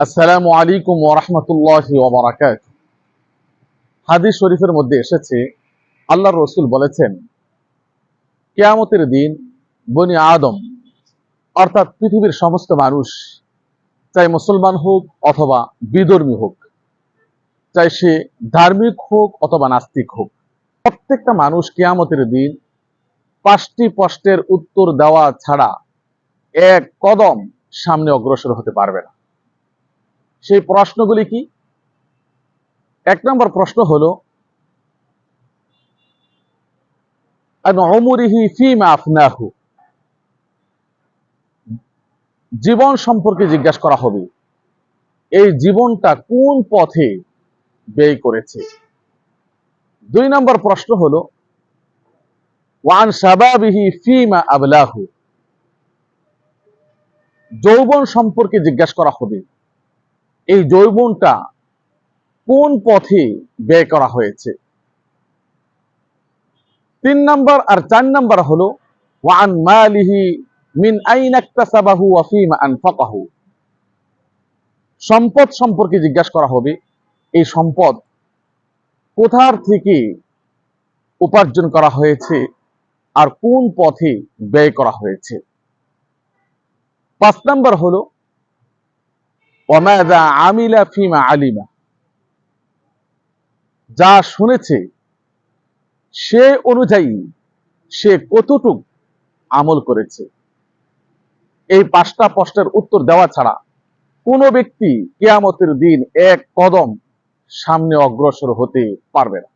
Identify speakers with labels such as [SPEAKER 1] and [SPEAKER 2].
[SPEAKER 1] আসসালামু আলাইকুম ওরহমতুল্লাহি ওবরাকাত হাদিস শরীফের মধ্যে এসেছে আল্লাহ রসুল বলেছেন, কেয়ামতের দিন বনি আদম, অর্থাৎ পৃথিবীর সমস্ত মানুষ, চাই মুসলমান হোক অথবা বিধর্মী হোক, চাই সে ধার্মিক হোক অথবা নাস্তিক হোক, প্রত্যেকটা মানুষ কেয়ামতের দিন পাঁচটি প্রশ্নের উত্তর দেওয়া ছাড়া এক কদম সামনে অগ্রসর হতে পারবে না। সেই প্রশ্নগুলি কি? এক নম্বর প্রশ্ন হল জীবন সম্পর্কে জিজ্ঞাসা করা হবে, এই জীবনটা কোন পথে ব্যয় করেছে? দুই নম্বর প্রশ্ন হল, ওয়ান শাবাবিহি ফিমা আবলাহু। যৌবন সম্পর্কে জিজ্ঞাসা করা হবে এই যৌবনটা কোন পথে ব্যয় করা হয়েছে? তিন নম্বর আর চার নম্বর হলো ওয়ান মালিহি মিন আইনাক্তাসাবাহু ওয়া ফিমা আনফাকাহু। সম্পদ সম্পর্কে জিজ্ঞাসা করা হবে, এই সম্পদ কোথার থেকে উপার্জন করা হয়েছে আর কোন পথে ব্যয় করা হয়েছে? পাঁচ নম্বর হলো আমিলা ফিমা আলিমা। যা শুনেছে, সে অনুযায়ী সে কতটুক আমল করেছে। এই পাঁচটা প্রশ্নের উত্তর দেওয়া ছাড়া কোন ব্যক্তি কেয়ামতের দিন এক কদম সামনে অগ্রসর হতে পারবে না।